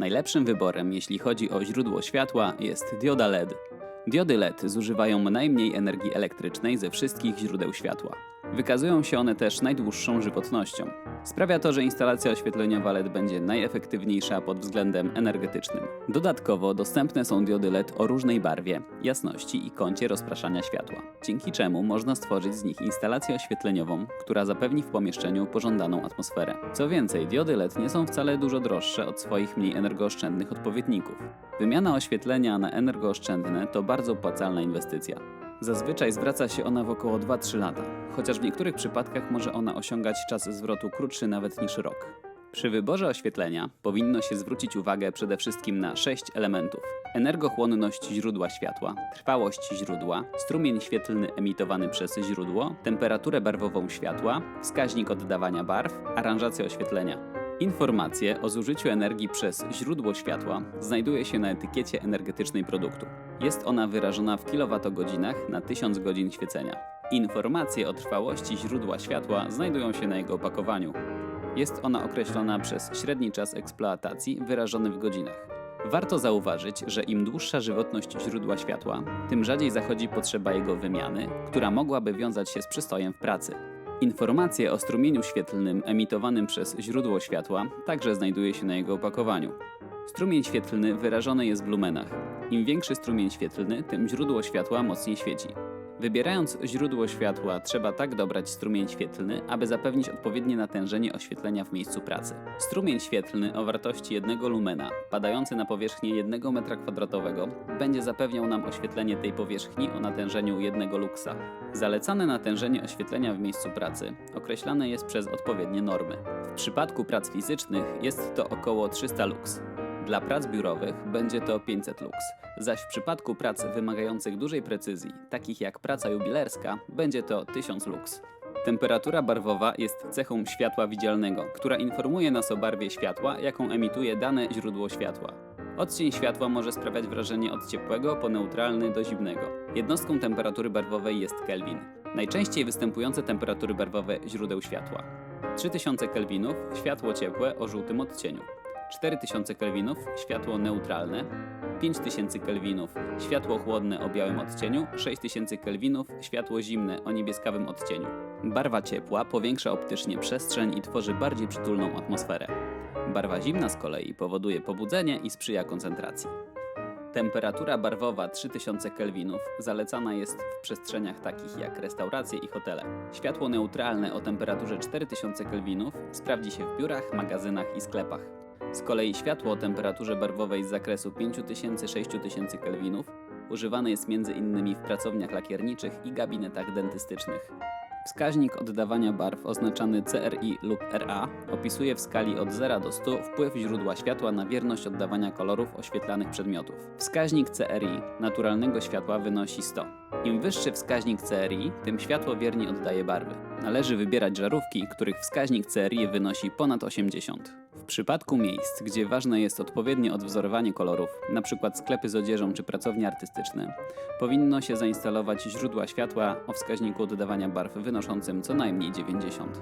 Najlepszym wyborem, jeśli chodzi o źródło światła, jest dioda LED. Diody LED zużywają najmniej energii elektrycznej ze wszystkich źródeł światła. Wykazują się one też najdłuższą żywotnością. Sprawia to, że instalacja oświetleniowa LED będzie najefektywniejsza pod względem energetycznym. Dodatkowo dostępne są diody LED o różnej barwie, jasności i kącie rozpraszania światła, dzięki czemu można stworzyć z nich instalację oświetleniową, która zapewni w pomieszczeniu pożądaną atmosferę. Co więcej, diody LED nie są wcale dużo droższe od swoich mniej energooszczędnych odpowiedników. Wymiana oświetlenia na energooszczędne to bardzo opłacalna inwestycja. Zazwyczaj zwraca się ona w około 2-3 lata, chociaż w niektórych przypadkach może ona osiągać czas zwrotu krótszy nawet niż rok. Przy wyborze oświetlenia powinno się zwrócić uwagę przede wszystkim na sześć elementów: energochłonność źródła światła, trwałość źródła, strumień świetlny emitowany przez źródło, temperaturę barwową światła, wskaźnik oddawania barw, aranżację oświetlenia. Informacje o zużyciu energii przez źródło światła znajduje się na etykiecie energetycznej produktu. Jest ona wyrażona w kilowatogodzinach na 1000 godzin świecenia. Informacje o trwałości źródła światła znajdują się na jego opakowaniu. Jest ona określona przez średni czas eksploatacji wyrażony w godzinach. Warto zauważyć, że im dłuższa żywotność źródła światła, tym rzadziej zachodzi potrzeba jego wymiany, która mogłaby wiązać się z przystojem w pracy. Informacje o strumieniu świetlnym emitowanym przez źródło światła także znajduje się na jego opakowaniu. Strumień świetlny wyrażony jest w lumenach. Im większy strumień świetlny, tym źródło światła mocniej świeci. Wybierając źródło światła, trzeba tak dobrać strumień świetlny, aby zapewnić odpowiednie natężenie oświetlenia w miejscu pracy. Strumień świetlny o wartości 1 lumena, padający na powierzchnię 1 m2, będzie zapewniał nam oświetlenie tej powierzchni o natężeniu 1 luksa. Zalecane natężenie oświetlenia w miejscu pracy określane jest przez odpowiednie normy. W przypadku prac fizycznych jest to około 300 lux. Dla prac biurowych będzie to 500 lux, zaś w przypadku prac wymagających dużej precyzji, takich jak praca jubilerska, będzie to 1000 lux. Temperatura barwowa jest cechą światła widzialnego, która informuje nas o barwie światła, jaką emituje dane źródło światła. Odcień światła może sprawiać wrażenie od ciepłego po neutralny do zimnego. Jednostką temperatury barwowej jest Kelvin. Najczęściej występujące temperatury barwowe źródeł światła. 3000 kelwinów światło ciepłe o żółtym odcieniu. 4000 kelwinów światło neutralne, 5000 kelwinów światło chłodne o białym odcieniu, 6000 kelwinów światło zimne o niebieskawym odcieniu. Barwa ciepła powiększa optycznie przestrzeń i tworzy bardziej przytulną atmosferę. Barwa zimna z kolei powoduje pobudzenie i sprzyja koncentracji. Temperatura barwowa 3000 kelwinów zalecana jest w przestrzeniach takich jak restauracje i hotele. Światło neutralne o temperaturze 4000 kelwinów sprawdzi się w biurach, magazynach i sklepach. Z kolei światło o temperaturze barwowej z zakresu 5000-6000 kelwinów używane jest m.in. w pracowniach lakierniczych i gabinetach dentystycznych. Wskaźnik oddawania barw oznaczany CRI lub RA opisuje w skali od 0 do 100 wpływ źródła światła na wierność oddawania kolorów oświetlanych przedmiotów. Wskaźnik CRI naturalnego światła wynosi 100. Im wyższy wskaźnik CRI, tym światło wiernie oddaje barwy. Należy wybierać żarówki, których wskaźnik CRI wynosi ponad 80. Przypadku miejsc, gdzie ważne jest odpowiednie odwzorowanie kolorów, np. sklepy z odzieżą czy pracownie artystyczne, powinno się zainstalować źródła światła o wskaźniku oddawania barw wynoszącym co najmniej 90.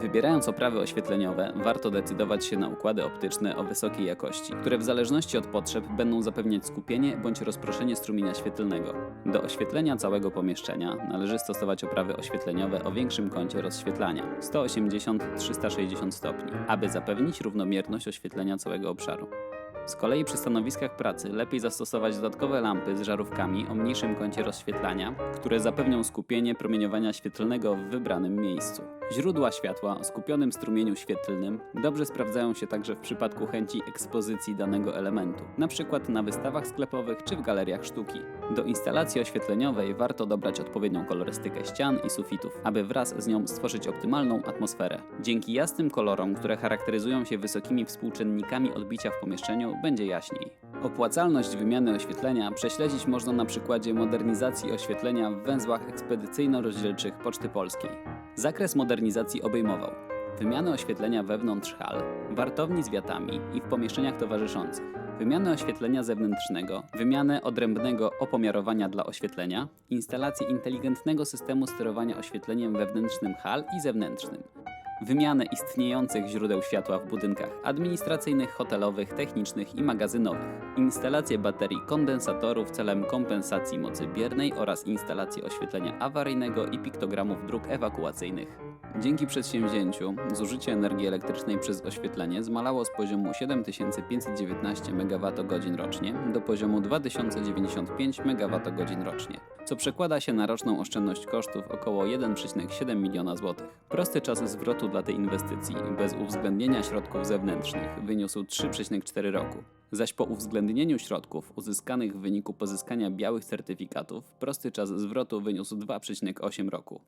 Wybierając oprawy oświetleniowe, warto decydować się na układy optyczne o wysokiej jakości, które w zależności od potrzeb będą zapewniać skupienie bądź rozproszenie strumienia świetlnego. Do oświetlenia całego pomieszczenia należy stosować oprawy oświetleniowe o większym kącie rozświetlania 180-360 stopni, aby zapewnić równomierność oświetlenia całego obszaru. Z kolei przy stanowiskach pracy lepiej zastosować dodatkowe lampy z żarówkami o mniejszym kącie rozświetlania, które zapewnią skupienie promieniowania świetlnego w wybranym miejscu. Źródła światła o skupionym strumieniu świetlnym dobrze sprawdzają się także w przypadku chęci ekspozycji danego elementu, np. na wystawach sklepowych czy w galeriach sztuki. Do instalacji oświetleniowej warto dobrać odpowiednią kolorystykę ścian i sufitów, aby wraz z nią stworzyć optymalną atmosferę. Dzięki jasnym kolorom, które charakteryzują się wysokimi współczynnikami odbicia w pomieszczeniu, będzie jaśniej. Opłacalność wymiany oświetlenia prześledzić można na przykładzie modernizacji oświetlenia w węzłach ekspedycyjno-rozdzielczych Poczty Polskiej. Zakres modernizacji obejmował wymianę oświetlenia wewnątrz hal, wartowni z wiatami i w pomieszczeniach towarzyszących, wymianę oświetlenia zewnętrznego, wymianę odrębnego opomiarowania dla oświetlenia, instalację inteligentnego systemu sterowania oświetleniem wewnętrznym hal i zewnętrznym, wymianę istniejących źródeł światła w budynkach administracyjnych, hotelowych, technicznych i magazynowych, instalację baterii kondensatorów celem kompensacji mocy biernej oraz instalację oświetlenia awaryjnego i piktogramów dróg ewakuacyjnych. Dzięki przedsięwzięciu zużycie energii elektrycznej przez oświetlenie zmalało z poziomu 7519 MWh rocznie do poziomu 2095 MWh rocznie, co przekłada się na roczną oszczędność kosztów około 1,7 miliona złotych. Prosty czas zwrotu dla tej inwestycji bez uwzględnienia środków zewnętrznych wyniósł 3,4 roku. Zaś po uwzględnieniu środków uzyskanych w wyniku pozyskania białych certyfikatów prosty czas zwrotu wyniósł 2,8 roku.